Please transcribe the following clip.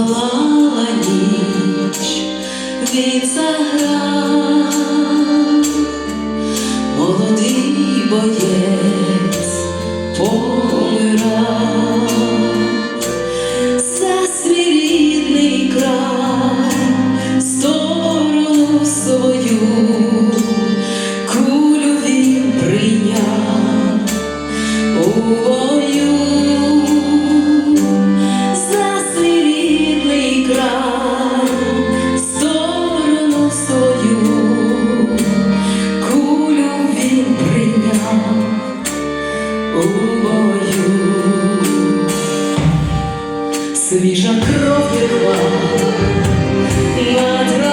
alone. У бою. Свіжа кров текла над